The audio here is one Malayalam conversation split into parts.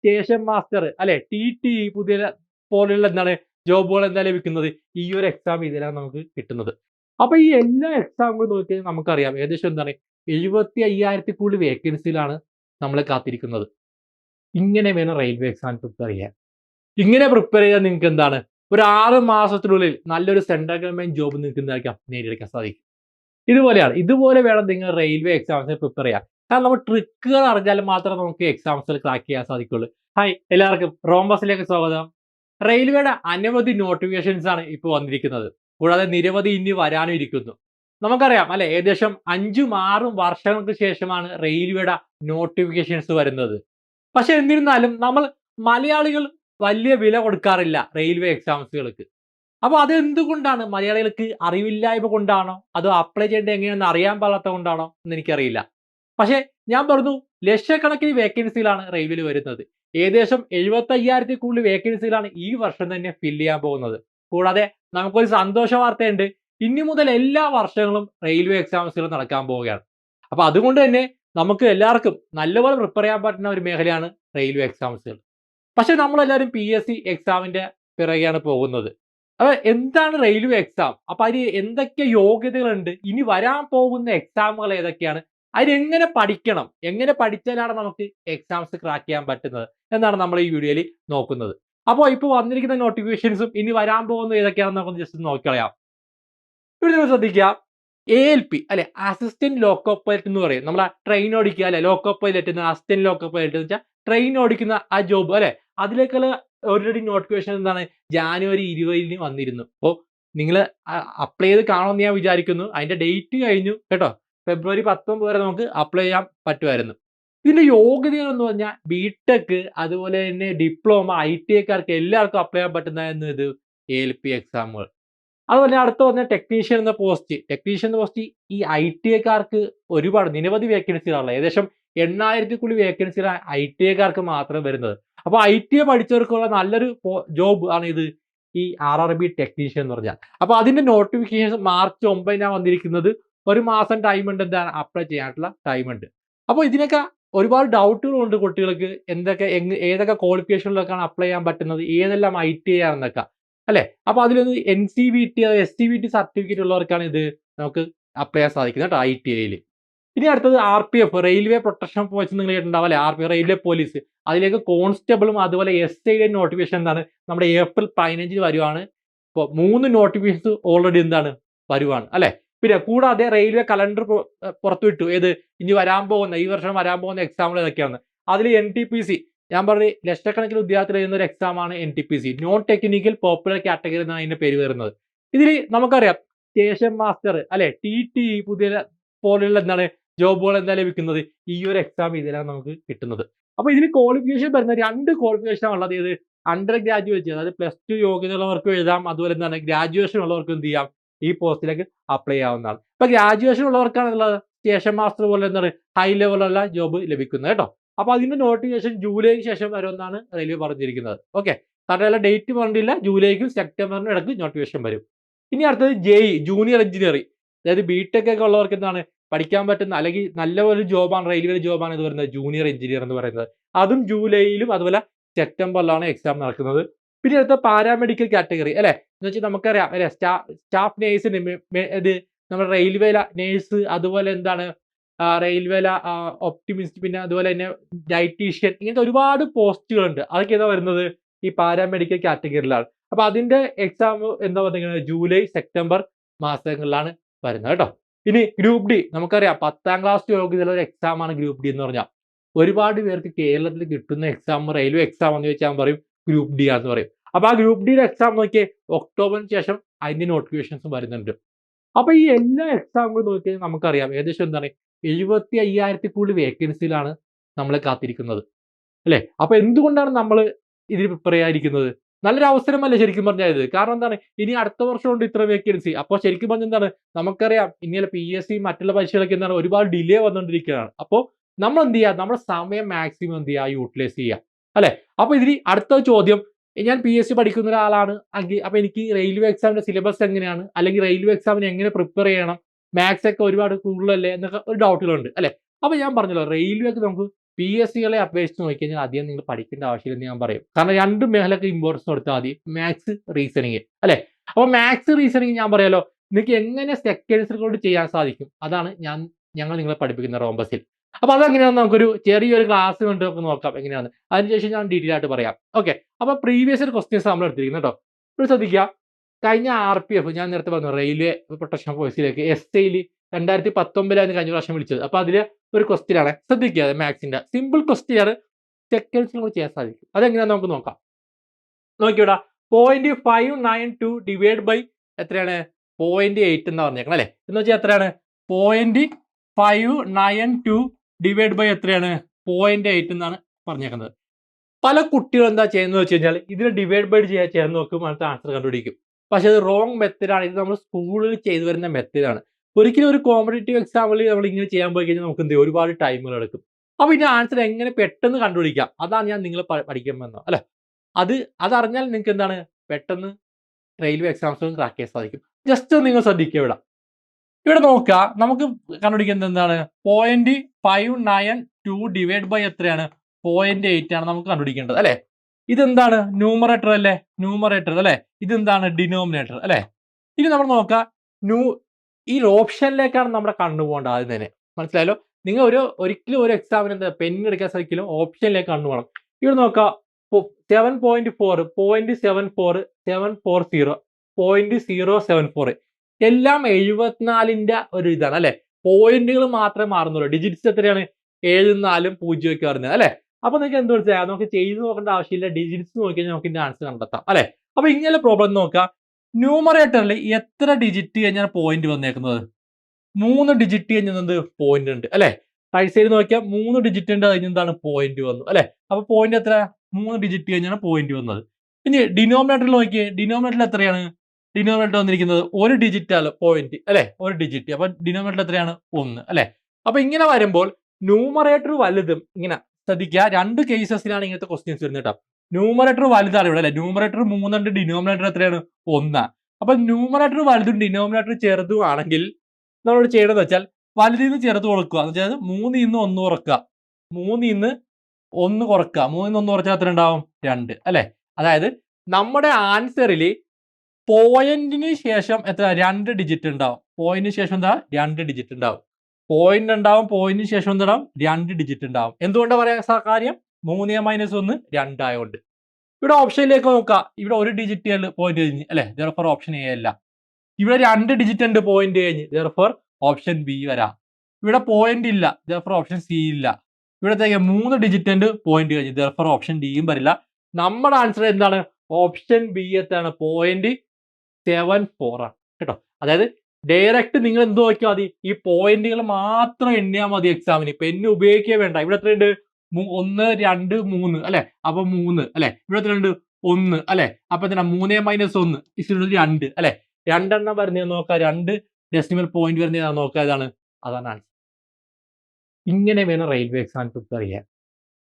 സ്റ്റേഷൻ മാസ്റ്റർ അല്ലെ? ടി ടി പുതിയ പോലെയുള്ള എന്താണ് ജോബുകൾ എന്താ ലഭിക്കുന്നത്? ഈ ഒരു എക്സാം ഇതിലാണ് നമുക്ക് കിട്ടുന്നത്. അപ്പൊ ഈ എല്ലാ എക്സാമുകളും നോക്കിയാൽ നമുക്കറിയാം. ഏകദേശം എന്താണ് എഴുപത്തി അയ്യായിരത്തി കൂടുതൽ വേക്കൻസിയിലാണ് നമ്മൾ കാത്തിരിക്കുന്നത്. ഇങ്ങനെ വേണം റെയിൽവേ എക്സാം പ്രിപ്പയർ ചെയ്യാൻ. ഇങ്ങനെ പ്രിപ്പയർ ചെയ്യാൻ നിങ്ങൾക്ക് എന്താണ് ഒരു ആറ് മാസത്തിനുള്ളിൽ നല്ലൊരു സെൻട്രൽ ഗവൺമെന്റ് ജോബ് നിങ്ങൾക്ക് എന്തായിരിക്കാം നേടിയെടുക്കാൻ സാധിക്കും. ഇതുപോലെയാണ്. ഇതുപോലെ വേണം നിങ്ങൾ റെയിൽവേ എക്സാംസിന് പ്രിപ്പയർ ചെയ്യാൻ. കാരണം നമ്മൾ ട്രിക്കുകൾ അറിഞ്ഞാൽ മാത്രമേ നമുക്ക് എക്സാംസിൽ ക്രാക്ക് ചെയ്യാൻ സാധിക്കുള്ളൂ. ഹായ് എല്ലാവർക്കും റോംബസിലേക്ക് സ്വാഗതം. റെയിൽവേയുടെ അനവധി നോട്ടിഫിക്കേഷൻസ് ആണ് ഇപ്പോൾ വന്നിരിക്കുന്നത്. കൂടാതെ നിരവധി ഇനി വരാനും ഇരിക്കുന്നു. നമുക്കറിയാം അല്ലെ? ഏകദേശം അഞ്ചും ആറും വർഷങ്ങൾക്ക് ശേഷമാണ് റെയിൽവേയുടെ നോട്ടിഫിക്കേഷൻസ് വരുന്നത്. പക്ഷെ എന്നിരുന്നാലും നമ്മൾ മലയാളികൾ വലിയ വില കൊടുക്കാറില്ല റെയിൽവേ എക്സാംസുകൾക്ക് അപ്പൊ അത് എന്തുകൊണ്ടാണ്? മലയാളികൾക്ക് അറിവില്ലായ്മ കൊണ്ടാണോ? അതോ അപ്ലൈ ചെയ്യേണ്ടത് എങ്ങനെയാണെന്ന് അറിയാൻ പാടാത്ത കൊണ്ടാണോ? എന്ന് എനിക്കറിയില്ല. പക്ഷെ ഞാൻ പറഞ്ഞു ലക്ഷക്കണക്കിന് വേക്കൻസികളാണ് റെയിൽവേയിൽ വരുന്നത്. ഏകദേശം എഴുപത്തി അയ്യായിരത്തിൽ കൂടുതൽ വേക്കൻസികളാണ് ഈ വർഷം തന്നെ ഫില്ല് ചെയ്യാൻ പോകുന്നത്. കൂടാതെ നമുക്കൊരു സന്തോഷ വാർത്തയുണ്ട്. ഇനി മുതൽ എല്ലാ വർഷങ്ങളും റെയിൽവേ എക്സാംസുകൾ നടക്കാൻ പോവുകയാണ്. അപ്പൊ അതുകൊണ്ട് തന്നെ നമുക്ക് എല്ലാവർക്കും നല്ലപോലെ പ്രിപ്പയർ ചെയ്യാൻ പറ്റുന്ന ഒരു മേഖലയാണ് റെയിൽവേ എക്സാംസുകൾ പക്ഷെ നമ്മളെല്ലാവരും പി എസ് സി എക്സാമിന്റെ പിറകെയാണ് പോകുന്നത്. അപ്പൊ എന്താണ് റെയിൽവേ എക്സാം അപ്പൊ അതിന് എന്തൊക്കെ യോഗ്യതകളുണ്ട്? ഇനി വരാൻ പോകുന്ന എക്സാമുകൾ ഏതൊക്കെയാണ്? അതിനെങ്ങനെ പഠിക്കണം? എങ്ങനെ പഠിച്ചാലാണ് നമുക്ക് എക്സാംസ് ക്രാക്ക് ചെയ്യാൻ പറ്റുന്നത്? എന്നാണ് നമ്മൾ ഈ വീഡിയോയിൽ നോക്കുന്നത്. അപ്പോൾ ഇപ്പോൾ വന്നിരിക്കുന്ന നോട്ടിഫിക്കേഷൻസും ഇനി വരാൻ പോകുന്ന ഏതൊക്കെയാണെന്ന് നമുക്ക് ജസ്റ്റ് നോക്കിക്കളയാം ഇവിടെ നിങ്ങൾ ശ്രദ്ധിക്കുക. എ എൽ പി അല്ലെ അസിസ്റ്റന്റ് ലോക്കോ പൈലറ്റ് എന്ന് പറയും. നമ്മൾ ട്രെയിൻ ഓടിക്കുക അല്ലെ? Loco pilot assistant loco pilot എന്ന് വെച്ചാൽ ട്രെയിൻ ഓടിക്കുന്ന ആ ജോബ് അല്ലെ? അതിലേക്കുള്ള ഓൾറെഡി നോട്ടിഫിക്കേഷൻ എന്താണ്? ജാനുവരി ഇരുപതിന് വന്നിരുന്നു. അപ്പോൾ നിങ്ങൾ അപ്ലൈ ചെയ്ത് കാണുമെന്ന് ഞാൻ വിചാരിക്കുന്നു. അതിന്റെ ഡേറ്റ് കഴിഞ്ഞു കേട്ടോ? ഫെബ്രുവരി പത്തൊമ്പത് വരെ നമുക്ക് അപ്ലൈ ചെയ്യാൻ പറ്റുമായിരുന്നു. ഇതിന്റെ യോഗ്യതകൾ എന്ന് പറഞ്ഞാൽ ബിടെക് അതുപോലെ തന്നെ ഡിപ്ലോമ ഐ ടി ഐക്കാർക്ക് എല്ലാവർക്കും അപ്ലൈ ചെയ്യാൻ പറ്റുന്ന ഇത് എ എൽ പി എക്സാമുകൾ അതുപോലെ അടുത്ത പറഞ്ഞ ടെക്നീഷ്യൻ എന്ന പോസ്റ്റ് ടെക്നീഷ്യൻ എന്ന പോസ്റ്റ് ഈ ഐ ടി ഐക്കാർക്ക് ഒരുപാട് നിരവധി വേക്കൻസികളാണ് ഏകദേശം എണ്ണായിരത്തി കൂടി വേക്കൻസികൾ ഐ ടി ഐക്കാർക്ക് മാത്രം വരുന്നത്. അപ്പോൾ ഐ ടി ഐ പഠിച്ചവർക്കുള്ള നല്ലൊരു ജോബ് ആണ് ഇത് ഈ ആർ ആർ ബി ടെക്നീഷ്യൻ എന്ന് പറഞ്ഞാൽ. അപ്പോൾ അതിന്റെ നോട്ടിഫിക്കേഷൻ മാർച്ച് ഒമ്പതിനാണ് വന്നിരിക്കുന്നത്. ഒരു മാസം ടൈം ഉണ്ട് എന്താണ്? അപ്ലൈ ചെയ്യാനുള്ള ടൈം ഉണ്ട്. അപ്പോൾ ഇതിനൊക്കെ ഒരുപാട് ഡൗട്ടുകളുണ്ട് കുട്ടികൾക്ക്. എന്തൊക്കെ ഏതൊക്കെ ക്വാളിഫിക്കേഷനിലൊക്കെയാണ് അപ്ലൈ ചെയ്യാൻ പറ്റുന്നത്? ഏതെല്ലാം ഐ ടി ഐ ആണെന്നൊക്കെ അല്ലേ? അപ്പോൾ അതിലൊന്ന് N C B T S T B T certificate ഉള്ളവർക്കാണ് ഇത് നമുക്ക് അപ്ലൈ ചെയ്യാൻ സാധിക്കുന്നത് ഐ ടി ഐയിൽ ഇനി അടുത്തത് R P F railway protection force നിങ്ങൾ കേട്ടിട്ടുണ്ടാവും അല്ലേ? ആർ പി റെയിൽവേ പോലീസ് അതിലേക്ക് കോൺസ്റ്റബിളും അതുപോലെ എസ് ഐയുടെ നോട്ടിഫിക്കേഷൻ എന്താണ്? നമ്മുടെ ഏപ്രിൽ പതിനഞ്ചിന് വരുവാണ്. ഇപ്പോൾ മൂന്ന് നോട്ടിഫിക്കേഷൻസ് ഓൾറെഡി എന്താണ്? വരുവാണ്. അല്ലേ? പിന്നെ കൂടാതെ റെയിൽവേ കലണ്ടർ പുറത്തുവിട്ടു. ഏത്? ഇനി വരാൻ പോകുന്ന ഈ വർഷം വരാൻ പോകുന്ന എക്സാമുകൾ ഏതൊക്കെയാണ് അതിൽ എൻ ടി പി സി ഞാൻ പറഞ്ഞു ലക്ഷക്കണക്കിന് വിദ്യാർത്ഥികൾ എഴുതുന്ന ഒരു എക്സാമാണ് N T P C non technical popular category എന്നാണ് അതിന്റെ പേര് വരുന്നത്. ഇതിൽ നമുക്കറിയാം സ്റ്റേഷൻ മാസ്റ്റർ അല്ലെ ടി ടി പുതിയ പോലെയുള്ള എന്താണ് ജോബുകൾ എന്താ ലഭിക്കുന്നത്? ഈ ഒരു എക്സാം ഇതിലാണ് നമുക്ക് കിട്ടുന്നത്. അപ്പൊ ഇതിന് ക്വാളിഫിക്കേഷൻ വരുന്ന രണ്ട് ക്വാളിഫിക്കേഷൻ ഉള്ളത്. ഇത് അണ്ടർ ഗ്രാജുവേറ്റ് അതായത് പ്ലസ് ടു യോഗ്യത ഉള്ളവർക്കും എഴുതാം. അതുപോലെ എന്താണ് ഗ്രാജുവേഷൻ ഉള്ളവർക്കും എന്ത് ചെയ്യാം? ഈ പോസ്റ്റിലേക്ക് അപ്ലൈ ചെയ്യാവുന്നതാണ് ഇപ്പൊ ഗ്രാജുവേഷൻ ഉള്ളവർക്കാണ് ഉള്ളത് സ്റ്റേഷൻ മാസ്റ്റർ പോലെ എന്താണ് ഹൈ ലെവലുള്ള ജോബ് ലഭിക്കുന്നത് കേട്ടോ. അപ്പൊ അതിന്റെ നോട്ടിഫിക്കേഷൻ ജൂലൈക്ക് ശേഷം വരുമെന്നാണ് റെയിൽവേ പറഞ്ഞിരിക്കുന്നത്. ഓക്കെ തടയുള്ള ഡേറ്റ് പറഞ്ഞില്ല ജൂലൈക്കും സെപ്റ്റംബറിനും ഇടയ്ക്ക് നോട്ടിഫിക്കേഷൻ വരും. ഇനി അടുത്തത് ജെഇ ജൂനിയർ എഞ്ചിനീയറിംഗ് അതായത് ബിടെക് ഒക്കെ ഉള്ളവർക്ക് എന്താണ്? പഠിക്കാൻ പറ്റുന്ന അല്ലെങ്കിൽ നല്ല ഒരു ജോബാണ് റെയിൽവേ ജോബാണ് ഇത് പറയുന്നത് ജൂനിയർ എഞ്ചിനീയർ എന്ന് പറയുന്നത്. അതും ജൂലൈയിലും അതുപോലെ സെപ്റ്റംബറിലാണ് എക്സാം നടക്കുന്നത്. പിന്നെ അടുത്ത പാരാമെഡിക്കൽ കാറ്റഗറി അല്ലെ? എന്ന് വെച്ചാൽ നമുക്കറിയാം അല്ലെ? സ്റ്റാഫ് നേഴ്സിന് ഇത് നമ്മുടെ റെയിൽവേല നേഴ്സ് അതുപോലെ എന്താണ് റെയിൽവേല ഒപ്റ്റിമിസ്റ്റ് പിന്നെ അതുപോലെ തന്നെ ഡയറ്റീഷ്യൻ ഇങ്ങനത്തെ ഒരുപാട് പോസ്റ്റുകളുണ്ട് അതൊക്കെ ഏതാ വരുന്നത്? ഈ പാരാമെഡിക്കൽ കാറ്റഗറിയിലാണ് അപ്പൊ അതിന്റെ എക്സാം എന്താ പറയുന്നത് ജൂലൈ സെപ്റ്റംബർ മാസങ്ങളിലാണ് വരുന്നത് കേട്ടോ. ഇനി ഗ്രൂപ്പ് ഡി നമുക്കറിയാം പത്താം ക്ലാസ് യോഗ്യതയുള്ള ഒരു എക്സാമാണ് ഗ്രൂപ്പ് ഡി എന്ന് പറഞ്ഞാൽ ഒരുപാട് പേർക്ക് കേരളത്തിൽ കിട്ടുന്ന എക്സാം റെയിൽവേ എക്സാം എന്ന് ചോദിച്ചാൽ പറയും ഗ്രൂപ്പ് ഡി ആണെന്ന് പറയും. അപ്പൊ ആ ഗ്രൂപ്പ് ഡിയുടെ എക്സാം നോക്കിയേ ഒക്ടോബറിന് ശേഷം അതിന്റെ നോട്ടിഫിക്കേഷൻസും വരുന്നുണ്ട്. അപ്പൊ ഈ എല്ലാ എക്സാമുകളും നോക്കിയാൽ നമുക്കറിയാം. ഏകദേശം എന്താണ്? എഴുപത്തി അയ്യായിരത്തി കൂടുതൽ വേക്കൻസിയിലാണ് നമ്മൾ കാത്തിരിക്കുന്നത്. അല്ലേ? അപ്പൊ എന്തുകൊണ്ടാണ് നമ്മൾ ഇതിൽ പ്രിപ്പയർ ചെയ്യാതിരിക്കുന്നത്? നല്ലൊരു അവസരമല്ലേ ശരിക്കും പറഞ്ഞാൽ ഇത് കാരണം എന്താണ്? ഇനി അടുത്ത വർഷം കൊണ്ട് ഇത്ര വേക്കൻസി അപ്പോൾ ശരിക്കും പറഞ്ഞ എന്താണ്? നമുക്കറിയാം ഇനിയുള്ള പി എസ് സി മറ്റുള്ള പരീക്ഷകളൊക്കെ എന്താണ്? ഒരുപാട് ഡിലേ വന്നുകൊണ്ടിരിക്കുകയാണ്. അപ്പോൾ നമ്മൾ എന്ത് ചെയ്യുക? നമ്മുടെ സമയം മാക്സിമം എന്ത് ചെയ്യുക? യൂട്ടിലൈസ് ചെയ്യുക. അല്ലെ? അപ്പൊ ഇതിന് അടുത്ത ചോദ്യം. ഞാൻ പി എസ് സി പഠിക്കുന്ന ഒരാളാണ് അപ്പൊ എനിക്ക് റെയിൽവേ എക്സാമിന്റെ സിലബസ് എങ്ങനെയാണ്? അല്ലെങ്കിൽ റെയിൽവേ എക്സാമിന് എങ്ങനെ പ്രിപ്പയർ ചെയ്യണം? മാത്സ് ഒക്കെ ഒരുപാട് കൂടുതലല്ലേ? എന്നൊക്കെ ഒരു ഡൗട്ടുകളുണ്ട് അല്ലെ? അപ്പൊ ഞാൻ പറഞ്ഞല്ലോ റെയിൽവേക്ക് നമുക്ക് പി എസ് സികളെ അപേക്ഷിച്ച് നോക്കിക്കഴിഞ്ഞാൽ അധികം നിങ്ങൾ പഠിക്കേണ്ട ആവശ്യമില്ലെന്ന് ഞാൻ പറയും. കാരണം രണ്ട് മേഖലക്ക് ഇമ്പോർട്ടൻസ് കൊടുത്താൽ മതി. മാത്സ് റീസണിങ് അല്ലെ? അപ്പോൾ മാത്സ് റീസണിങ് ഞാൻ പറയാലോ നിങ്ങൾക്ക് എങ്ങനെ സെക്കൻഡ്സിൽ കൊണ്ട് ചെയ്യാൻ സാധിക്കും? അതാണ് ഞാൻ ഞങ്ങൾ നിങ്ങളെ പഠിപ്പിക്കുന്ന റോംബസിൽ അപ്പോൾ അതെങ്ങനെയാണെന്ന് നമുക്കൊരു ചെറിയൊരു ക്ലാസ് കൊണ്ട് നമുക്ക് നോക്കാം എങ്ങനെയാണ്. അതിനുശേഷം ഞാൻ ഡീറ്റെയിൽ ആയിട്ട് പറയാം. ഓക്കെ അപ്പോൾ പ്രീവിയസ് ഒരു ക്വസ്റ്റ്യൻസ് നമ്മൾ എടുത്തിരിക്കുന്നത് കേട്ടോ ഇപ്പോൾ ശ്രദ്ധിക്കുക കഴിഞ്ഞ ആർ പി എഫ് ഞാൻ നേരത്തെ പറഞ്ഞു റെയിൽവേ പ്രൊട്ടക്ഷൻ ഫോഴ്സിലേക്ക് എസ് ഐയിൽ രണ്ടായിരത്തി പത്തൊമ്പതിലാണ് കഴിഞ്ഞ പ്രാവശ്യം വിളിച്ചത്. അപ്പോൾ അതിൽ ഒരു ക്വസ്റ്റ്യൻ ആണ്. ശ്രദ്ധിക്കുക മാത്സിന്റെ സിമ്പിൾ ക്വസ്റ്റ്യൻ ആണ്. സെക്കൻഡ്സിൽ നമുക്ക് ചെയ്യാൻ സാധിക്കും. അതെങ്ങനെയാണെന്ന് നമുക്ക് നോക്കാം. നോക്കിയോടാ. Point five nine two divide by എത്രയാണ്? പോയിന്റ് എയ്റ്റ് എന്ന് പറഞ്ഞേക്കണം അല്ലേ? എന്ന് വെച്ചാൽ എത്രയാണ്? Point five nine two divide by എത്രയാണ്? പോയിന്റ് എയ്റ്റ് എന്നാണ് പറഞ്ഞേക്കുന്നത്. പല കുട്ടികളും എന്താ ചെയ്യുന്നത് വെച്ച് കഴിഞ്ഞാൽ ഇതിന് ഡിവൈഡ് ബൈ ചെയ്യാൻ ചെയ്യാൻ നോക്കും അടുത്ത ആൻസർ കണ്ടുപിടിക്കും. പക്ഷെ അത് റോങ് മെത്തേഡാണ് ഇത് നമ്മൾ സ്കൂളിൽ ചെയ്തു വരുന്ന മെത്തേഡാണ് ഒരിക്കലും ഒരു കോമ്പറ്റേറ്റീവ് എക്സാമിൽ നമ്മൾ ഇങ്ങനെ ചെയ്യാൻ പോയി കഴിഞ്ഞാൽ നമുക്ക് എന്ത് ഒരുപാട് ടൈമുകൾ എടുക്കും. അപ്പോൾ ഇതിന്റെ ആൻസർ എങ്ങനെ പെട്ടെന്ന് കണ്ടുപിടിക്കാം? അതാണ് ഞാൻ നിങ്ങൾ പഠിക്കാൻ വന്നത് അല്ലെ? അത് അതറിഞ്ഞാൽ നിങ്ങൾക്ക് എന്താണ്? പെട്ടെന്ന് റെയിൽവേ എക്സാംസും ക്രാക്ക് ചെയ്യാൻ സാധിക്കും. ജസ്റ്റ് നിങ്ങൾ ശ്രദ്ധിക്കുക ഇവിടെ. ഇവിടെ നോക്കുക നമുക്ക് കണ്ടുപിടിക്കുന്നത് എന്താണ്? Point five nine two divide by എത്രയാണ്? പോയിന്റ് എയ്റ്റ് ആണ് നമുക്ക് കണ്ടുപിടിക്കേണ്ടത് അല്ലെ? ഇതെന്താണ്? ന്യൂമറേറ്റർ അല്ലേ? ന്യൂമറേറ്റർ അല്ലെ? ഇതെന്താണ്? ഡിനോമിനേറ്റർ അല്ലെ? ഇനി നമ്മൾ നോക്കുക ന്യൂ ഈ ഓപ്ഷനിലേക്കാണ് നമ്മുടെ കണ്ണു പോകേണ്ടത് ആദ്യം തന്നെ. മനസ്സിലായല്ലോ? നിങ്ങൾ ഒരു ഒരിക്കലും ഒരു എക്സാമിന് എന്താ പെൻ എടുക്കാൻ സാധിക്കില്ല ഓപ്ഷനിലേക്ക് കണ്ണു പോകണം. ഇവിടെ നോക്കുക seven point four point seven four seven four zero point zero seven four എല്ലാം എഴുപത്തിനാലിന്റെ ഒരു ഇതാണ് അല്ലെ? പോയിന്റുകൾ മാത്രമേ മാറുന്നുള്ളൂ. ഡിജിറ്റ്സ് എത്രയാണ്? ഏഴും നാലും പൂജ്യം ഒക്കെ വരുന്നത് അല്ലെ? അപ്പൊ നിങ്ങൾക്ക് എന്ത് മനസ്സിലായി? നമുക്ക് ചെയ്ത് നോക്കേണ്ട ആവശ്യമില്ല. ഡിജിറ്റ്സ് നോക്കി കഴിഞ്ഞാൽ നമുക്ക് ഇതിന്റെ ആൻസർ കണ്ടെത്താം അല്ലെ? അപ്പൊ ഇങ്ങനെ പ്രോബ്ലം നോക്കാം ന്യൂമറേറ്ററിൽ എത്ര ഡിജിറ്റ് കഴിഞ്ഞാൽ പോയിന്റ് വന്നേക്കുന്നത്? മൂന്ന് ഡിജിറ്റ് കഴിഞ്ഞത് പോയിന്റ് ഉണ്ട് അല്ലെ? റൈറ്റ് സൈഡ് നോക്കിയാൽ മൂന്ന് ഡിജിറ്റ് ഉണ്ട് എന്താണ്? പോയിന്റ് വന്നു അല്ലെ? അപ്പൊ പോയിന്റ് എത്ര? മൂന്ന് ഡിജിറ്റ് കഴിഞ്ഞാണ് പോയിന്റ് വന്നത്. ഇനി ഡിനോമിനേറ്ററിൽ നോക്കിയേ. ഡിനോമിനേറ്ററിൽ എത്രയാണ്? ഡിനോമിനേറ്റർ വന്നിരിക്കുന്നത് ഒരു ഡിജിറ്റ് ആണ് പോയിന്റ് അല്ലെ? ഒരു ഡിജിറ്റ് അപ്പൊ ഡിനോമിനേറ്റർ എത്രയാണ്? ഒന്ന്. അല്ലെ? അപ്പൊ ഇങ്ങനെ വരുമ്പോൾ ന്യൂമറേറ്റർ വലുതും ഇങ്ങനെ ശ്രദ്ധിക്കുക. രണ്ട് കേസസിലാണ് ഇങ്ങനത്തെ ക്വസ്റ്റ്യൻസ് വരുന്നത് കേട്ടോ. ന്യൂമറേറ്റർ വലുതാണ് ഇവിടെ അല്ലെ? ന്യൂമറേറ്റർ മൂന്നുണ്ട് ഡിനോമിനേറ്റർ എത്രയാണ്? ഒന്ന്. അപ്പൊ ന്യൂമറേറ്റർ വലുതും ഡിനോമിനേറ്റർ ചെറുതും ആണെങ്കിൽ നമ്മളോട് ചെയ്യേണ്ടത് വെച്ചാൽ വലുതിൽ നിന്ന് ചെറുത് കൊടുക്കുക എന്ന് വെച്ചാൽ മൂന്നിൽ നിന്ന് ഒന്ന് കുറക്കുക. മൂന്നിൽ നിന്ന് ഒന്ന് കുറക്കുക. മൂന്നിൽ നിന്ന് ഒന്ന് കുറച്ചാൽ എത്ര ഉണ്ടാവും? രണ്ട്. അല്ലെ? അതായത് നമ്മുടെ ആൻസറിൽ പോയിന്റിന് ശേഷം എത്ര? രണ്ട് ഡിജിറ്റ് ഉണ്ടാവും. പോയിന്റിന് ശേഷം എന്താ? രണ്ട് ഡിജിറ്റ് ഉണ്ടാവും. പോയിന്റ് ഉണ്ടാവും പോയിന്റിന് ശേഷം എന്താണ് രണ്ട് ഡിജിറ്റ് ഉണ്ടാവും. എന്തുകൊണ്ടാണ് പറയാ കാര്യം? മൂന്ന് മൈനസ് ഒന്ന് രണ്ടായതുകൊണ്ട് ഇവിടെ ഓപ്ഷനിലേക്ക് നോക്കുക ഇവിടെ ഒരു ഡിജിറ്റ് പോയിന്റ് കഴിഞ്ഞ്. അല്ലെ? ജെറഫോർ ഓപ്ഷൻ എ അല്ല. ഇവിടെ രണ്ട് ഡിജിറ്റ് ഉണ്ട് പോയിന്റ് കഴിഞ്ഞ്. ജെറഫോർ ഓപ്ഷൻ ബി വരാം. ഇവിടെ പോയിന്റ് ഇല്ല. ജെറഫോർ ഓപ്ഷൻ സി ഇല്ല. ഇവിടത്തേക്ക് മൂന്ന് ഡിജിറ്റ് ഉണ്ട് പോയിന്റ് കഴിഞ്ഞ്. ജെറഫോർ ഓപ്ഷൻ ഡിയും വരില്ല. നമ്മുടെ ആൻസർ എന്താണ്? ഓപ്ഷൻ ബി എത്താണ്? പോയിന്റ് സെവൻ ഫോർ ആണ് കേട്ടോ? അതായത് ഡയറക്റ്റ് നിങ്ങൾ എന്ത് നോക്കിയാൽ മതി? ഈ പോയിന്റുകൾ മാത്രം എണ്ണിയാൽ മതി എക്സാമിന് പെന്ന് ഉപയോഗിക്കുക വേണ്ട. ഇവിടെ എത്രയുണ്ട് ഒന്ന് രണ്ട് മൂന്ന്. അല്ലെ? അപ്പൊ മൂന്ന്. അല്ലെ? ഇവിടെ എത്രയുണ്ട് ഒന്ന്. അല്ലെ? അപ്പൊ എന്തിനാ? മൂന്നേ മൈനസ് ഒന്ന്. രണ്ട്. അല്ലെ? രണ്ടെണ്ണം വരുന്നത് നോക്കാം. രണ്ട് ഡെസിമൽ പോയിന്റ് വരുന്നത് നോക്കുക ഇതാണ്. അതാണ് ആൻസർ ഇങ്ങനെ വേണം റെയിൽവേ എക്സാം പ്രിപ്പയർ ചെയ്യാൻ.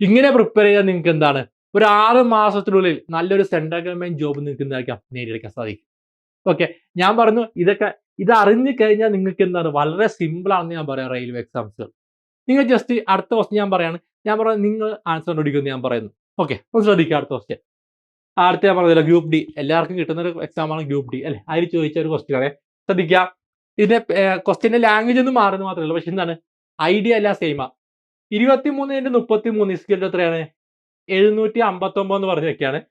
ഇങ്ങനെ പ്രിപ്പയർ ചെയ്യാൻ നിങ്ങൾക്ക് എന്താണ്? ഒരു ആറ് മാസത്തിനുള്ളിൽ നല്ലൊരു സെൻട്രൽ ഗവൺമെന്റ് ജോബ് നിങ്ങൾക്ക് എന്തായിരിക്കാം നേടിയെടുക്കാൻ സാധിക്കും. ഓക്കെ ഞാൻ പറഞ്ഞു ഇതൊക്കെ ഇത് അറിഞ്ഞു കഴിഞ്ഞാൽ നിങ്ങൾക്ക് എന്താണ്? വളരെ സിമ്പിൾ ആണെന്ന് ഞാൻ പറയാം റെയിൽവേ എക്സാംസ് നിങ്ങൾ ജസ്റ്റ് അടുത്ത ക്വസ്റ്റ്യൻ ഞാൻ പറയാണ്. ഞാൻ പറയുന്നത് നിങ്ങൾ ആൻസർ കണ്ടുപിടിക്കുമെന്ന് ഞാൻ പറയുന്നു. ഓക്കെ ഒന്ന് ശ്രദ്ധിക്കുക അടുത്ത ക്വസ്റ്റ്യൻ അടുത്ത ഞാൻ പറഞ്ഞില്ല ഗ്രൂപ്പ് ഡി എല്ലാവർക്കും കിട്ടുന്ന ഒരു എക്സാമാണ് ഗ്രൂപ്പ് ഡി അല്ലെ? അതിൽ ചോദിച്ച ഒരു ക്വസ്റ്റ്യൻ ആണ്. ശ്രദ്ധിക്കുക ഇതിന്റെ ക്വസ്റ്റ്യന്റെ ലാംഗ്വേജ് ഒന്നും മാറുന്നത് ഉള്ളൂ പക്ഷെ എന്താണ്? ഐഡിയ എല്ലാം സെയിമാ ഇരുപത്തി മൂന്ന് ഇന്റു മുപ്പത്തി മൂന്ന് സ്കിൽ എത്രയാണ്? എഴുന്നൂറ്റി അമ്പത്തൊമ്പത് എന്ന് പറഞ്ഞ്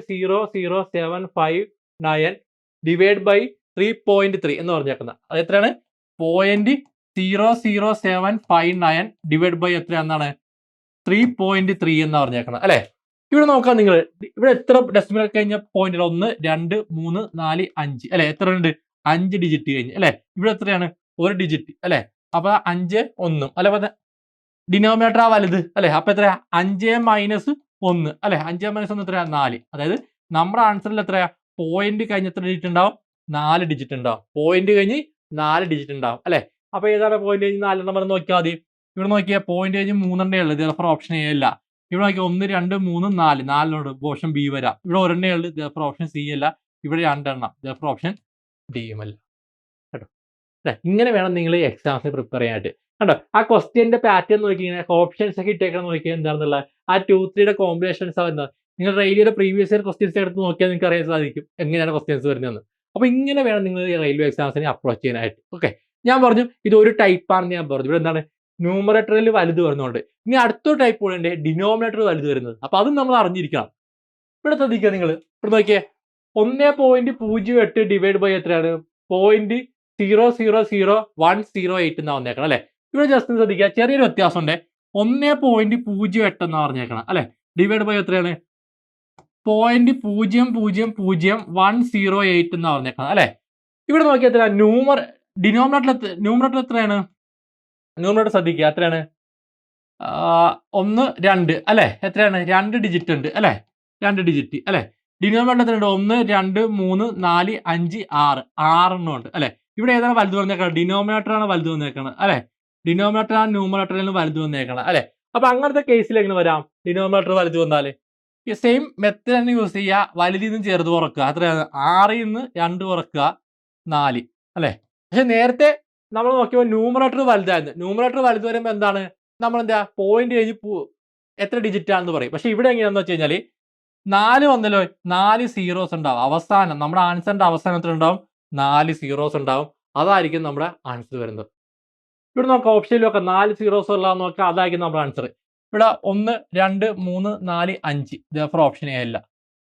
zero zero seven five nine divide by three point three എന്ന് പറഞ്ഞേക്കുന്നത്. അത് എത്രയാണ്? Point zero zero seven five nine divide by എത്രയാണെന്നാണ്? Three point three എന്ന് പറഞ്ഞേക്കുന്നത്. അല്ലെ? ഇവിടെ നോക്കാം നിങ്ങൾ. ഇവിടെ എത്ര ഡെസിമൽ കഴിഞ്ഞ പോയിന്റ് ഒന്ന് രണ്ട് മൂന്ന് നാല് അഞ്ച്. അല്ലെ? എത്ര ഉണ്ട്? അഞ്ച് ഡിജിറ്റ് കഴിഞ്ഞ്. അല്ലെ? ഇവിടെ എത്രയാണ്? ഒരു ഡിജിറ്റ് അല്ലെ? അപ്പൊ അഞ്ച് ഒന്നും. അല്ലെ? ഡിനോമിനേറ്റർ ആ വലുത്. അല്ലെ? അപ്പൊ എത്രയാ? അഞ്ച് മൈനസ് ഒന്ന്. അല്ലെ? അഞ്ച് മൈനസ് ഒന്ന് എത്രയാ? നാല്. അതായത് നമ്മുടെ ആൻസറിൽ എത്രയാ? പോയിന്റ് കഴിഞ്ഞ് എത്ര ഡിജിറ്റ് ഉണ്ടാവും? നാല് ഡിജിറ്റ് ഉണ്ടാവും. പോയിന്റ് കഴിഞ്ഞ് നാല് ഡിജിറ്റ് ഉണ്ടാവും. അല്ലെ? അപ്പൊ ഏതാണ് പോയിന്റ് കഴിഞ്ഞ് നാലെണ്ണം വരെ നോക്കിയാൽ മതി. ഇവിടെ നോക്കിയാൽ പോയിന്റ് കഴിഞ്ഞ് മൂന്നെണ്ണേ ഉള്ളൂ. ഇതേഫർ ഓപ്ഷൻ എ അല്ല. ഇവിടെ നോക്കിയാൽ ഒന്ന് രണ്ട് മൂന്ന് നാല്. നാലിനോട് ഓപ്ഷൻ ബി വരാം. ഇവിടെ ഒരെണ്ണേ ഉള്ളൂ. ഇതേഫർ ഓപ്ഷൻ സി അല്ല. ഇവിടെ രണ്ടെണ്ണം. ഇതേഫർ ഓപ്ഷൻ ഡിയും അല്ല. കേട്ടോ? ഇങ്ങനെ വേണം നിങ്ങൾ എക്സാംസിന് പ്രിപ്പയർ ചെയ്യാനായിട്ട്. കണ്ടോ? ആ ക്വസ്റ്റ്യന്റെ പാറ്റേൺ നോക്കി ഇങ്ങനെ ഓപ്ഷൻസ് ഒക്കെ ഇട്ടേക്കാൻ നോക്കിയാൽ എന്താണെന്നുള്ള ആ ടു ത്രീയുടെ കോമ്പിനേഷൻസ് വരുന്നത് നിങ്ങൾ റെയിൽവേയുടെ പ്രീവിയസ് ഇയർ ക്വസ്റ്റ്യൻസ് എടുത്ത് നോക്കിയാൽ നിങ്ങൾക്ക് അറിയാൻ സാധിക്കും. എങ്ങനെയാണ് ക്വസ്റ്റ്യൻസ് വരുന്നതെന്ന്. അപ്പോൾ ഇങ്ങനെ വേണം നിങ്ങൾ റെയിൽവേ എക്സാംസിനെ അപ്രോച്ച് ചെയ്യാനായിട്ട്. ഓക്കെ ഞാൻ പറഞ്ഞു ഇത് ഒരു ടൈപ്പാണെന്ന് ഞാൻ പറഞ്ഞു. ഇവിടെ എന്താണ്? ന്യൂമറേറ്ററിൽ വലുത് വരുന്നുണ്ട്. ഇനി അടുത്തൊരു ടൈപ്പ് കൂടെ ഉണ്ട് ഡിനോമിനേറ്റർ വലുത് വരുന്നത്. അപ്പോൾ അതും നമ്മൾ അറിഞ്ഞിരിക്കണം. ഇവിടെ ശ്രദ്ധിക്കുക നിങ്ങൾ. ഇവിടെ നോക്കിയേ. ഒന്നേ പോയിന്റ് പൂജ്യം എട്ട് ഡിവൈഡ് ബൈ എത്രയാണ്? Point zero zero zero one zero eight എന്നാ വന്നേക്കണം അല്ലെ? ഇവിടെ ജസ്റ്റ് ശ്രദ്ധിക്കുക. ചെറിയൊരു വ്യത്യാസം ഉണ്ട് ഒന്നേ പോയിന്റ് പൂജ്യം എട്ട് എന്ന് പറഞ്ഞേക്കണം അല്ലെ? ഡിവൈഡ് ബൈ എത്രയാണ്? പോയിന്റ് പൂജ്യം പൂജ്യം പൂജ്യം വൺ സീറോ എയ്റ്റ് എന്ന് പറഞ്ഞേക്കണം അല്ലെ? ഇവിടെ നോക്കിയാൽ എത്ര ന്യൂമർ ഡിനോമിനേറ്റർ ന്യൂമറേറ്റർ എത്രയാണ്? ന്യൂമറേറ്റർ ശ്രദ്ധിക്കുക. എത്രയാണ്? ഒന്ന് രണ്ട് അല്ലെ? എത്രയാണ്? രണ്ട് ഡിജിറ്റ് ഉണ്ട് അല്ലെ? രണ്ട് ഡിജിറ്റ് അല്ലെ? ഡിനോമിനേറ്റർ എത്രയുണ്ട്? ഒന്ന് രണ്ട് മൂന്ന് നാല് അഞ്ച് ആറ്. ആറെണ്ണം ഉണ്ട് അല്ലെ? ഇവിടെ ഏതാണ് വലുത് വന്നേക്കണം ഡിനോമിനേറ്റർ ആണ് വലുത് വന്നേക്കണം അല്ലെ? ഡിനോമിനേറ്റർ ആണ് ന്യൂമറേറ്ററിൽ നിന്ന് വലുത് വന്നേക്കണം അല്ലെ? അപ്പൊ അങ്ങനത്തെ കേസിൽ എങ്ങനെ വരാം? ഡിനോമിനേറ്റർ വലുത് വന്നാൽ? സെയിം മെത്തേഡ് തന്നെ യൂസ് ചെയ്യുക. വലുതിൽ നിന്ന് ചെറുത് കുറക്കുക. അത്രയാണ് ആറിൽ നിന്ന് രണ്ട് കുറക്കുക. നാല്. അല്ലെ? പക്ഷെ നേരത്തെ നമ്മൾ നോക്കിയപ്പോൾ ന്യൂമറേറ്റർ വലുതായിരുന്നു. ന്യൂമറേറ്റർ വലുത് വരുമ്പോൾ എന്താണ്? നമ്മൾ എന്താ പോയിന്റ് കഴിഞ്ഞ് എത്ര ഡിജിറ്റ് ആണെന്ന് പറയും. പക്ഷെ ഇവിടെ എങ്ങനെയാണെന്ന് വെച്ച് കഴിഞ്ഞാൽ നാല് വന്നല്ലോ നാല് സീറോസ് ഉണ്ടാവും. അവസാനം നമ്മുടെ ആൻസറിന്റെ അവസാനത്തിൽ ഉണ്ടാവും? നാല് സീറോസ് ഉണ്ടാവും. അതായിരിക്കും നമ്മുടെ ആൻസർ വരുന്നത്. ഇവിടെ നോക്കാം ഓപ്ഷനിൽ നോക്കാം നാല് സീറോസ് ഉള്ള നോക്കാം അതായിരിക്കും നമ്മുടെ ആൻസർ ഇവിടെ ഒന്ന് രണ്ട് മൂന്ന് നാല് അഞ്ച്. ദർഫർ ഓപ്ഷൻ എ അല്ല.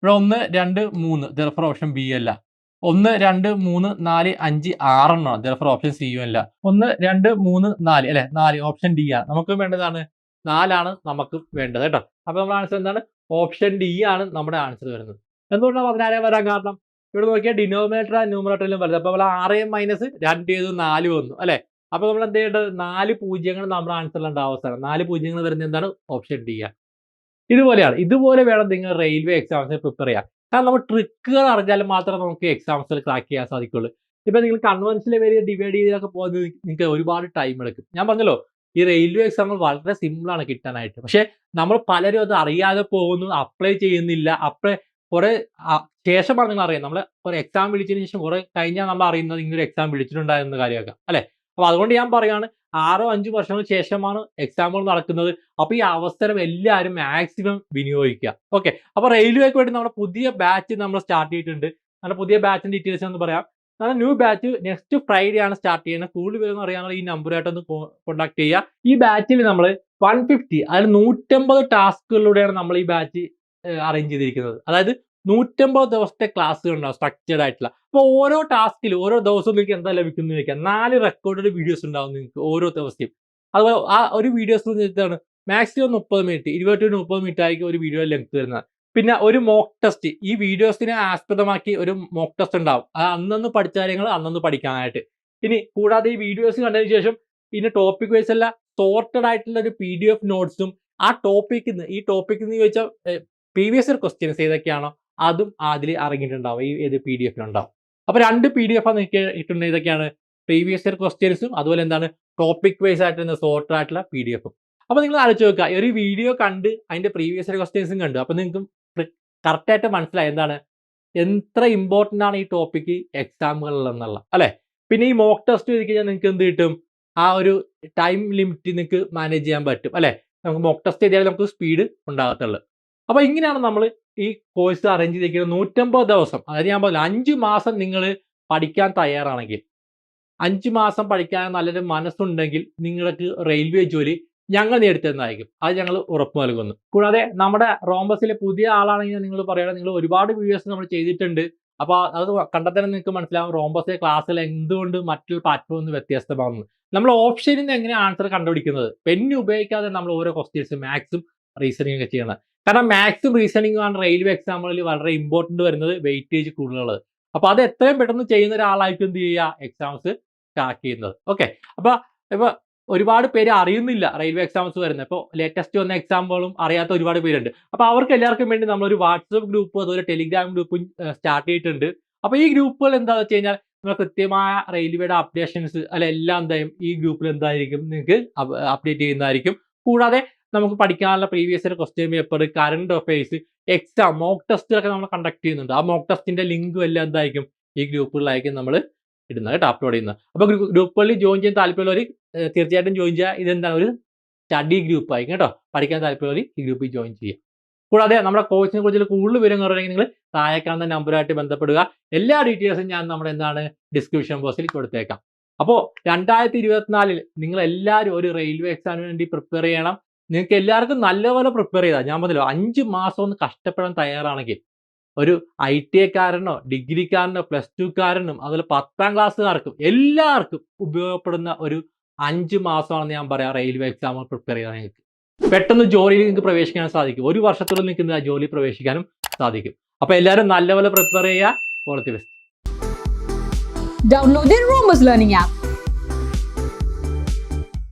ഇവിടെ ഒന്ന് രണ്ട് മൂന്ന്. ദർഫർ ഓപ്ഷൻ ബി അല്ല. ഒന്ന് രണ്ട് മൂന്ന് നാല് അഞ്ച് ആറെണ്ണം ദർഫർ ഓപ്ഷൻ സി യു അല്ല. ഒന്ന് രണ്ട് മൂന്ന് നാല്. അല്ലെ? നാല്. ഓപ്ഷൻ ഡി ആണ്. നമുക്ക് വേണ്ടതാണ് നാലാണ് നമുക്ക് വേണ്ടത് കേട്ടോ. അപ്പൊ നമ്മുടെ ആൻസർ എന്താണ്? ഓപ്ഷൻ ഡി ആണ് നമ്മുടെ ആൻസർ വരുന്നത്. എന്തുകൊണ്ടാണ് പതിനാറ് വരാൻ കാരണം? ഇവിടെ നോക്കിയാൽ ഡിനോമിനേറ്റർ ന്യൂമിനേറ്ററിലും വരുന്നത്. അപ്പൊ ആറ് മൈനസ് രണ്ട് ചെയ്തു നാല് വന്നു. അല്ലെ? അപ്പൊ നമ്മൾ എന്ത് ചെയ്യേണ്ടത്? നാല് പൂജ്യങ്ങൾ നമ്മുടെ ആൻസറിലുണ്ട് അവസരം നാല് പൂജ്യങ്ങൾ വരുന്ന എന്താണ്? ഓപ്ഷൻ ഡി ആണ് ഇതുപോലെയാണ്. ഇതുപോലെ വേണം നിങ്ങൾ റെയിൽവേ എക്സാംസിന് പ്രിപ്പയർ ചെയ്യാൻ. കാരണം നമ്മൾ ട്രിക്കുകൾ അറിഞ്ഞാൽ മാത്രമേ നമുക്ക് എക്സാംസിൽ ക്രാക്ക് ചെയ്യാൻ സാധിക്കുള്ളൂ ഇപ്പൊ നിങ്ങൾ കൺവെൻഷനിലെ വരെ ഡിവൈഡ് ചെയ്തൊക്കെ പോകുന്നത് നിങ്ങൾക്ക് ഒരുപാട് ടൈം എടുക്കും. ഞാൻ പറഞ്ഞല്ലോ ഈ റെയിൽവേ എക്സാമ്പിൾ വളരെ സിമ്പിൾ ആണ് കിട്ടാനായിട്ട്. പക്ഷെ നമ്മൾ പലരും അത് അറിയാതെ പോകുന്നു അപ്ലൈ ചെയ്യുന്നില്ല. അപ്ലൈ കുറെ ശേഷമാണ് നിങ്ങൾ അറിയാം നമ്മൾ ഒരു എക്സാം വിളിച്ചതിന് ശേഷം കുറെ കഴിഞ്ഞാൽ നമ്മൾ അറിയുന്നത് ഇങ്ങനെ എക്സാം വിളിച്ചിട്ടുണ്ടായിരുന്ന കാര്യമൊക്കെ. അല്ലെ? അപ്പൊ അതുകൊണ്ട് ഞാൻ പറയുകയാണ് ആറോ അഞ്ചു വർഷങ്ങൾക്ക് ശേഷമാണ് എക്സാമുകൾ നടക്കുന്നത്. അപ്പൊ ഈ അവസരം എല്ലാവരും മാക്സിമം വിനിയോഗിക്കുക. ഓക്കെ അപ്പൊ റെയിൽവേക്ക് വേണ്ടി നമ്മുടെ പുതിയ ബാച്ച് നമ്മൾ സ്റ്റാർട്ട് ചെയ്തിട്ടുണ്ട്. നമ്മുടെ പുതിയ ബാച്ചിന്റെ ഡീറ്റെയിൽസ് എന്ന് പറയാം. നമ്മുടെ ന്യൂ ബാച്ച് നെക്സ്റ്റ് ഫ്രൈഡേ ആണ് സ്റ്റാർട്ട് ചെയ്യുന്നത്. കൂടുതൽ പേരെന്ന് അറിയാനുള്ള ഈ നമ്പറായിട്ടൊന്ന് കോൺടാക്ട് ചെയ്യുക. ഈ ബാച്ചിൽ നമ്മൾ വൺ ഫിഫ്റ്റി അതിൽ നൂറ്റമ്പത് ടാസ്കുകളിലൂടെയാണ് നമ്മൾ ഈ ബാച്ച് അറേഞ്ച് ചെയ്തിരിക്കുന്നത്. അതായത് നൂറ്റമ്പത് ദിവസത്തെ ക്ലാസ്സുകൾ ഉണ്ടാവും സ്ട്രക്ചേർഡ് ആയിട്ടുള്ള. അപ്പോൾ ഓരോ ടാസ്കിൽ ഓരോ ദിവസവും നിങ്ങൾക്ക് എന്താ ലഭിക്കുന്നത് ചോദിക്കാം. നാല് റെക്കോർഡഡ് വീഡിയോസ് ഉണ്ടാവും നിങ്ങൾക്ക് ഓരോ ദിവസത്തെയും. അതുപോലെ ആ ഒരു വീഡിയോസ് എന്ന് വെച്ചിട്ടാണ് മാക്സിമം മുപ്പത് മിനിറ്റ് ഇരുപത്തി മുപ്പത് മിനിറ്റ് ആയിരിക്കും ഒരു വീഡിയോ ലെങ്ത് വരുന്നത്. പിന്നെ ഒരു മോക്ക് ടെസ്റ്റ് ഈ വീഡിയോസിനെ ആസ്പദമാക്കി ഒരു മോക്ക് ടെസ്റ്റ് ഉണ്ടാവും. അത് അന്നന്ന് പഠിച്ച കാര്യങ്ങൾ അന്നന്ന് പഠിക്കാനായിട്ട്. ഇനി കൂടാതെ ഈ വീഡിയോസ് കണ്ടതിന് ശേഷം ഇതിന്റെ ടോപ്പിക് വൈസ് അല്ല സോർട്ടഡ് ആയിട്ടുള്ള ഒരു പി ഡി എഫ് നോട്ട്സും ആ ടോപ്പിക്കിൽ നിന്ന് ഈ ടോപ്പിക്കിൽ നിന്ന് ചോദിച്ചാൽ പ്രീവിയസ് ഇയർ ക്വസ്റ്റ്യൻസ് ഏതൊക്കെയാണോ അതും അതിൽ ഇറങ്ങിയിട്ടുണ്ടാവും ഈ ഏത് പി ഡി എഫിലുണ്ടാവും അപ്പൊ രണ്ട് പി ഡി എഫ് ആണ് ഇതൊക്കെയാണ് പ്രീവിയസ് ഇയർ ക്വസ്റ്റ്യൻസും അതുപോലെ എന്താണ് ടോപ്പിക് വൈസ് ആയിട്ട് സോർട്ടഡ് ആയിട്ടുള്ള പി ഡി എഫും അപ്പോൾ നിങ്ങൾ ആലോചിച്ച് നോക്കുക ഒരു വീഡിയോ കണ്ട് അതിന്റെ പ്രീവിയസ് ഇയർ ക്വസ്റ്റ്യൻസും കണ്ടു. അപ്പോൾ നിങ്ങൾക്ക് കറക്റ്റ് ആയിട്ട് മനസ്സിലായി എന്താണ് എത്ര ഇമ്പോർട്ടന്റ് ആണ് ഈ ടോപ്പിക്ക് എക്സാമുകളിൽ എന്നുള്ള അല്ലെ? പിന്നെ ഈ മോക്ക് ടെസ്റ്റ് ചെയ്ത് കഴിഞ്ഞാൽ നിങ്ങൾക്ക് എന്ത് കിട്ടും? ആ ഒരു ടൈം ലിമിറ്റ് നിങ്ങൾക്ക് മാനേജ് ചെയ്യാൻ പറ്റും അല്ലേ? നമുക്ക് മോക്ക് ടെസ്റ്റ് ചെയ്താൽ നമുക്ക് സ്പീഡ് ഉണ്ടാകത്തുള്ളൂ. അപ്പോൾ ഇങ്ങനെയാണ് നമ്മൾ ഈ കോഴ്സ് അറേഞ്ച് ചെയ്തിരിക്കുന്നത് നൂറ്റമ്പത് ദിവസം. അതായത് ഞാൻ പറഞ്ഞു അഞ്ച് മാസം നിങ്ങൾ പഠിക്കാൻ തയ്യാറാണെങ്കിൽ അഞ്ച് മാസം പഠിക്കാൻ നല്ലൊരു മനസ്സുണ്ടെങ്കിൽ നിങ്ങൾക്ക് റെയിൽവേ ജോലി ഞങ്ങൾ നേടിത്തരുന്നതായിരിക്കും. അത് ഞങ്ങൾ ഉറപ്പ് നൽകുന്നു. കൂടാതെ നമ്മുടെ റോംബസിലെ പുതിയ ആളാണെങ്കിൽ നിങ്ങൾ പറയണം നിങ്ങൾ ഒരുപാട് വീഡിയോസ് നമ്മൾ ചെയ്തിട്ടുണ്ട്. അപ്പോൾ അത് കണ്ടാൽ നിങ്ങൾക്ക് മനസ്സിലാവും റോംബസിലെ ക്ലാസ്സിൽ എന്തുകൊണ്ട് മറ്റൊരു പ്ലാറ്റ്ഫോമിൽ നിന്ന് വ്യത്യസ്തമാകുന്നു നമ്മൾ ഓപ്ഷനിൽ നിന്ന് എങ്ങനെയാണ് ആൻസർ കണ്ടുപിടിക്കുന്നത്? പെൻ ഉപയോഗിക്കാതെ നമ്മൾ ഓരോ ക്വസ്റ്റ്യൻസും മാത്സും റീസണിങ് ഒക്കെ ചെയ്യണം. കാരണം മാത്സും റീസണിങ്ങും ആണ് റെയിൽവേ എക്സാമുകളിൽ വളരെ ഇമ്പോർട്ടന്റ് വരുന്നത് വെയിറ്റേജ് കൂടുതലുള്ളത്. അപ്പോൾ അത് എത്രയും പെട്ടെന്ന് ചെയ്യുന്ന ഒരാളായിട്ട് എന്ത് ചെയ്യുക? എക്സാംസ് സ്റ്റാർട്ട് ചെയ്യുന്നത്. ഓക്കെ അപ്പോൾ ഇപ്പോൾ ഒരുപാട് പേര് അറിയുന്നില്ല റെയിൽവേ എക്സാംസ് വരുന്നത്. ഇപ്പോൾ ലേറ്റസ്റ്റ് വന്ന എക്സാമ്പിളും അറിയാത്ത ഒരുപാട് പേരുണ്ട്. അപ്പോൾ അവർക്ക് എല്ലാവർക്കും വേണ്ടി നമ്മളൊരു വാട്സപ്പ് ഗ്രൂപ്പ് അതുപോലെ ടെലിഗ്രാം ഗ്രൂപ്പും സ്റ്റാർട്ട് ചെയ്തിട്ടുണ്ട്. അപ്പോൾ ഈ ഗ്രൂപ്പുകൾ എന്താണെന്ന് വെച്ച് കഴിഞ്ഞാൽ നമ്മൾ കൃത്യമായ റെയിൽവേയുടെ അപ്ഡേഷൻസ് അല്ല എല്ലാം എന്തായും ഈ ഗ്രൂപ്പിൽ എന്തായിരിക്കും? നിങ്ങൾക്ക് അപ്ഡേറ്റ് ചെയ്യുന്നതായിരിക്കും. കൂടാതെ നമുക്ക് പഠിക്കാനുള്ള previous year question paper current affairs exam mock ടെസ്റ്റുകളൊക്കെ നമ്മൾ കണ്ടക്ട് ചെയ്യുന്നുണ്ട്. ആ മോക്ക് ടെസ്റ്റിന്റെ ലിങ്കും എല്ലാം എന്തായിരിക്കും? ഈ ഗ്രൂപ്പുകളിലായിരിക്കും നമ്മൾ ഇടുന്നത് കേട്ടോ അപ്ലോഡ് ചെയ്യുന്നത്. അപ്പോൾ ഗ്രൂപ്പുകളിൽ ജോയിൻ ചെയ്യാൻ താല്പര്യമുള്ളവർ തീർച്ചയായിട്ടും ജോയിൻ ചെയ്യുക. ഇതെന്താണ്? ഒരു സ്റ്റഡി ഗ്രൂപ്പ് ആയിരിക്കും കേട്ടോ. പഠിക്കാൻ താല്പര്യമുള്ളവർ ഈ ഗ്രൂപ്പിൽ ജോയിൻ ചെയ്യുക. കൂടാതെ നമ്മുടെ കോച്ചിനെ കുറിച്ചുള്ള കൂടുതൽ വിവരങ്ങൾ അറിയണമെങ്കിൽ നിങ്ങൾ താഴെ കാണുന്ന നമ്പറുമായിട്ട് ബന്ധപ്പെടുക. എല്ലാ ഡീറ്റെയിൽസും ഞാൻ നമ്മുടെ എന്താണ്? ഡിസ്ക്രിപ്ഷൻ ബോക്സിൽ കൊടുത്തേക്കാം. അപ്പോൾ രണ്ടായിരത്തി ഇരുപത്തിനാലിൽ നിങ്ങൾ എല്ലാവരും ഒരു റെയിൽവേ എക്സാമിന് വേണ്ടി പ്രിപ്പയർ ചെയ്യണം. നിങ്ങൾക്ക് എല്ലാവർക്കും നല്ലപോലെ പ്രിപ്പയർ ചെയ്താൽ ഞാൻ പറഞ്ഞല്ലോ അഞ്ച് മാസം ഒന്ന് കഷ്ടപ്പെടാൻ തയ്യാറാണെങ്കിൽ ഒരു ഐ ടി ഐക്കാരനോ ഡിഗ്രിക്കാരനോ പ്ലസ് ടുക്കാരനും അതുപോലെ പത്താം ക്ലാസ്സുകാർക്കും എല്ലാവർക്കും ഉപയോഗപ്പെടുന്ന ഒരു അഞ്ച് മാസമാണെന്ന് ഞാൻ പറയാം റെയിൽവേ എക്സാം പ്രിപ്പയർ ചെയ്താൽ നിങ്ങൾക്ക്. പെട്ടെന്ന് ജോലിയിൽ നിങ്ങൾക്ക് പ്രവേശിക്കാൻ സാധിക്കും. ഒരു വർഷത്തോളം നിങ്ങൾക്ക് ആ ജോലി പ്രവേശിക്കാനും സാധിക്കും. അപ്പോൾ എല്ലാവരും നല്ലപോലെ പ്രിപ്പയർ ചെയ്യുക. The Romus Learning app.